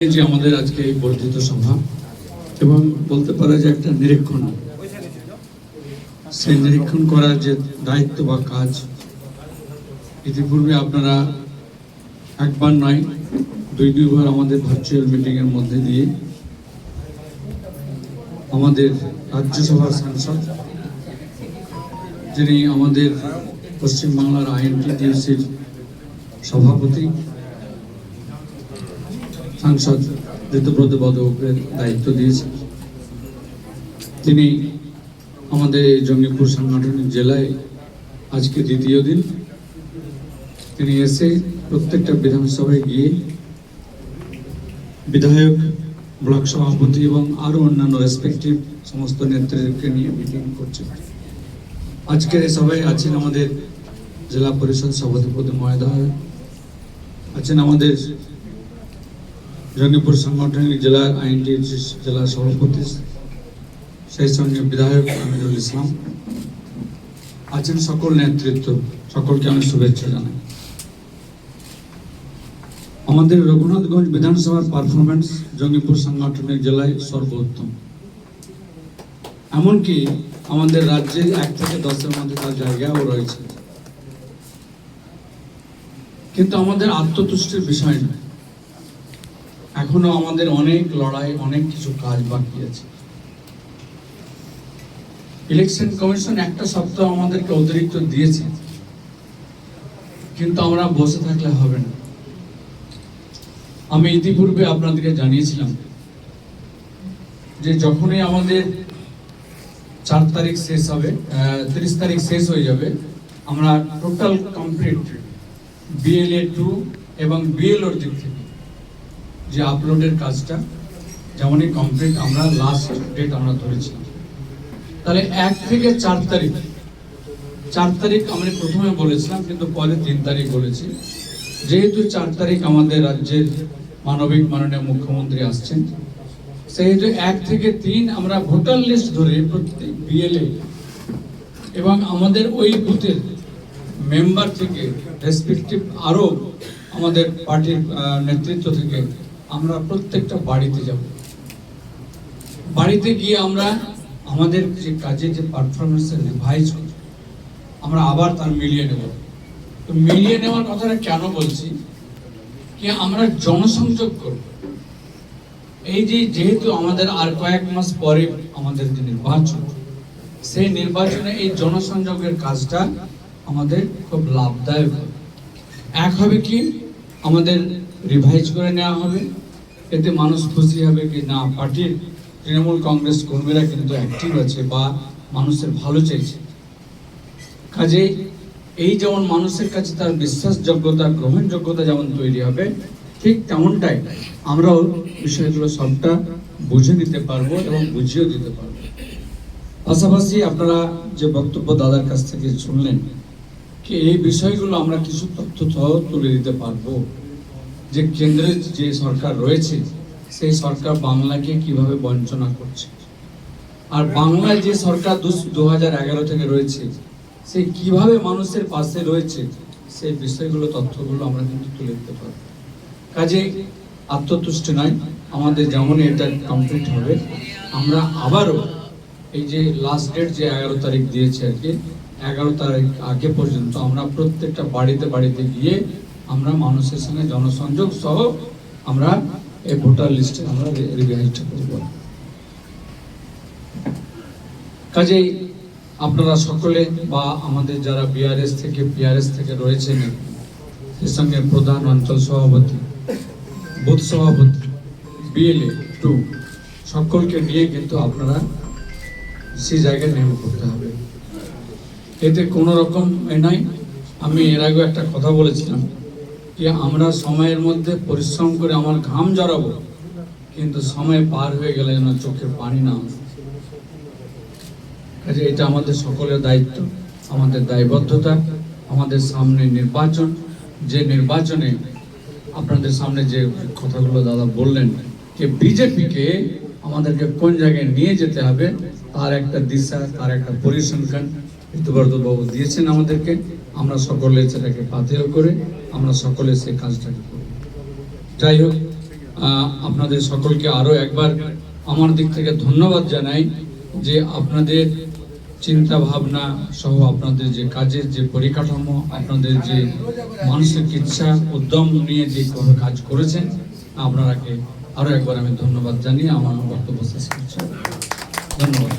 যে আমাদের আজকে এই বর্ধিত সভা, এবং বলতে পারে যে একটা নিরীক্ষণ। সেই নিরীক্ষণ করার যে দায়িত্ব বা কাজ, ইতিপূর্বে আপনারা একবার নয়, দুই দুইবার আমাদের ভার্চুয়াল মিটিং এর মধ্যে দিয়ে আমাদের রাজ্যসভার সাংসদ, যিনি আমাদের পশ্চিমবাংলার আইএনটিডিউসির সভাপতি সাংসদ ঋতুব্রত বদকের দায়িত্ব দিয়েছে তিনি আমাদের এই জঙ্গিপুর সাংগঠনিক জেলায় আজকে দ্বিতীয় দিন। তিনি এসে প্রত্যেকটা বিধানসভায় গিয়ে বিধায়ক, ব্লক সভাপতি এবং আরও অন্যান্য রেসপেক্টিভ সমস্ত নেতৃত্বকে নিয়ে মিটিং করছে আজকের এই সভায় আছেন আমাদের জেলা পরিষদ সভাধিপতি মহোদয় আছেন আমাদের জঙ্গিপুর সাংগঠনিক জেলার আইনটি জেলা সভাপতি সেই সঙ্গে বিধায়ক আমিরুল ইসলাম আছেন সকল নেতৃত্ব, সকলকে আমি শুভেচ্ছা জানাই। আমাদের রঘুনাথগঞ্জ বিধানসভার পারফরমেন্স জঙ্গিপুর সাংগঠনিক জেলায় সর্বোত্তম। এমনকি আমাদের রাজ্যে এক থেকে দশের মধ্যে তার জায়গাও রয়েছে। কিন্তু আমাদের আত্মতুষ্টির বিষয় নয়। এখনও আমাদের অনেক লড়াই, অনেক কিছু কাজ বাকি আছে। ইলেকশন কমিশন একটা সপ্তাহ আমাদেরকে অতিরিক্ত দিয়েছে, কিন্তু আমরা বসে থাকলে হবে না। আমি ইতিপূর্বে আপনাদেরকে জানিয়েছিলাম যে যখনই আমাদের চার তারিখ শেষ হবে তিরিশ তারিখ শেষ হয়ে যাবে, আমরা টোটাল কমপ্লিট বিএলএ টু এবং বিএলওর দিক থেকে যে আপলোডের কাজটা, যেমনই কমপ্লিট আমরা লাস্ট ডেট আমরা ধরেছিলাম তাহলে এক থেকে চার তারিখ চার তারিখ আমরা প্রথমে বলেছিলাম, কিন্তু পরে তিন তারিখ বলেছি। যেহেতু চার তারিখ আমাদের রাজ্যের মানবিক মাননীয় মুখ্যমন্ত্রী আসছেন, সেহেতু এক থেকে তিন আমরা ভোটার লিস্ট ধরে প্রত্যেক বিএলএ এবং আমাদের ওই বুথের মেম্বার থেকে রেসপেক্টিভ আরও আমাদের পার্টির নেতৃত্ব থেকে আমরা প্রত্যেকটা বাড়িতে যাব। বাড়িতে গিয়ে আমরা আমাদের যে কাজে যে পারফরমেন্স রিভাইজ আমরা আবার তার মিলিয়ে নেব। তো মিলিয়ে নেওয়ার কথাটা কেন বলছি? কি আমরা জনসংযোগ করব। এই যে যেহেতু আমাদের আর কয়েক মাস পরে আমাদের যে নির্বাচন, সেই নির্বাচনে এই জনসংযোগের কাজটা আমাদের খুব লাভদায়ক। এক হবে কি? আমাদের রিভাইজ করে নেওয়া হবে। এতে মানুষ খুশি হবে কি না? পার্টির তৃণমূল কংগ্রেস কর্মীরা কিন্তু অ্যাক্টিভ আছে বা মানুষের ভালো চাইছে। কাজে এই যেমন মানুষের কাছে তার বিশ্বাসযোগ্যতা, গ্রহণযোগ্যতা যেমন তৈরি হবে, ঠিক তেমনটাই আমরাও বিষয়গুলো সবটা বুঝে নিতে পারব এবং বুঝিয়েও দিতে পারব। পাশাপাশি আপনারা যে বক্তব্য দাদার কাছ থেকে শুনলেন, কি এই বিষয়গুলো আমরা কিছু তথ্য তুলে দিতে পারব? যে কেন্দ্রের যে সরকার রয়েছে, সেই সরকার বাংলাকে কীভাবে বঞ্চনা করছে? আর বাংলায় যে সরকার দু হাজার এগারো থেকে রয়েছে, সে কীভাবে মানুষের পাশে রয়েছে, সেই বিষয়গুলো, তথ্যগুলো আমরা কিন্তু তুলে দিতে পারব। কাজে আত্মতুষ্টি নয়, আমাদের যেমনই এটা কমপ্লিট হবে, আমরা আবারও এই যে লাস্ট ডেট যে এগারো তারিখ দিয়েছে আর কি, এগারো তারিখ আগে পর্যন্ত আমরা প্রত্যেকটা বাড়িতে বাড়িতে গিয়ে আমরা মানুষের সঙ্গে জনসংযোগ সহ আমরা এই ভোটার লিস্টে আমরা রিভাইজটা করব। কাজেই আপনারা সকলে বা আমাদের যারা বিআরএস থেকে পিআরএস থেকে রয়েছেন, এর সঙ্গে প্রধান অঞ্চল সভাপতি, বুথ সভাপতি বিএলএ টু সকলকে নিয়ে কিন্তু আপনারা সেই জায়গায় নেমে করতে হবে। এতে কোনো রকম এ নাই। আমি এর আগে একটা কথা বলেছিলাম। যে আমরা সময়ের মধ্যে পরিশ্রম করে আমার ঘাম জড়াবো, কিন্তু সময় পার হয়ে গেলে যেন চোখের পানি না। কাজে এটা আমাদের সকলের দায়িত্ব, আমাদের দায়বদ্ধতা, আমাদের সামনে নির্বাচন যে নির্বাচনে আপনাদের সামনে যে কথাগুলো দাদা বললেন, যে বিজেপিকে আমাদেরকে কোন জায়গায় নিয়ে যেতে হবে, তার একটা দিশা, তার একটা পরিসংখ্যান ঋতুবর্ধ বাবু দিয়েছেন আমাদেরকে আমরা সকলে সেটাকে পাথেয় করে, আমরা সকলে সেই কাজটাকে করি। যাই হোক আপনাদের সকলকে আরও একবার আমার দিক থেকে ধন্যবাদ জানাই যে আপনাদের চিন্তা ভাবনা সহ আপনাদের যে কাজের যে পরিকাঠামো, আপনাদের যে মানসিক ইচ্ছা, উদ্যম নিয়ে যে কোনো কাজ করেছেন, আপনারাকে আরও একবার আমি ধন্যবাদ জানিয়ে আমার বক্তব্য শেষ করছি। ধন্যবাদ।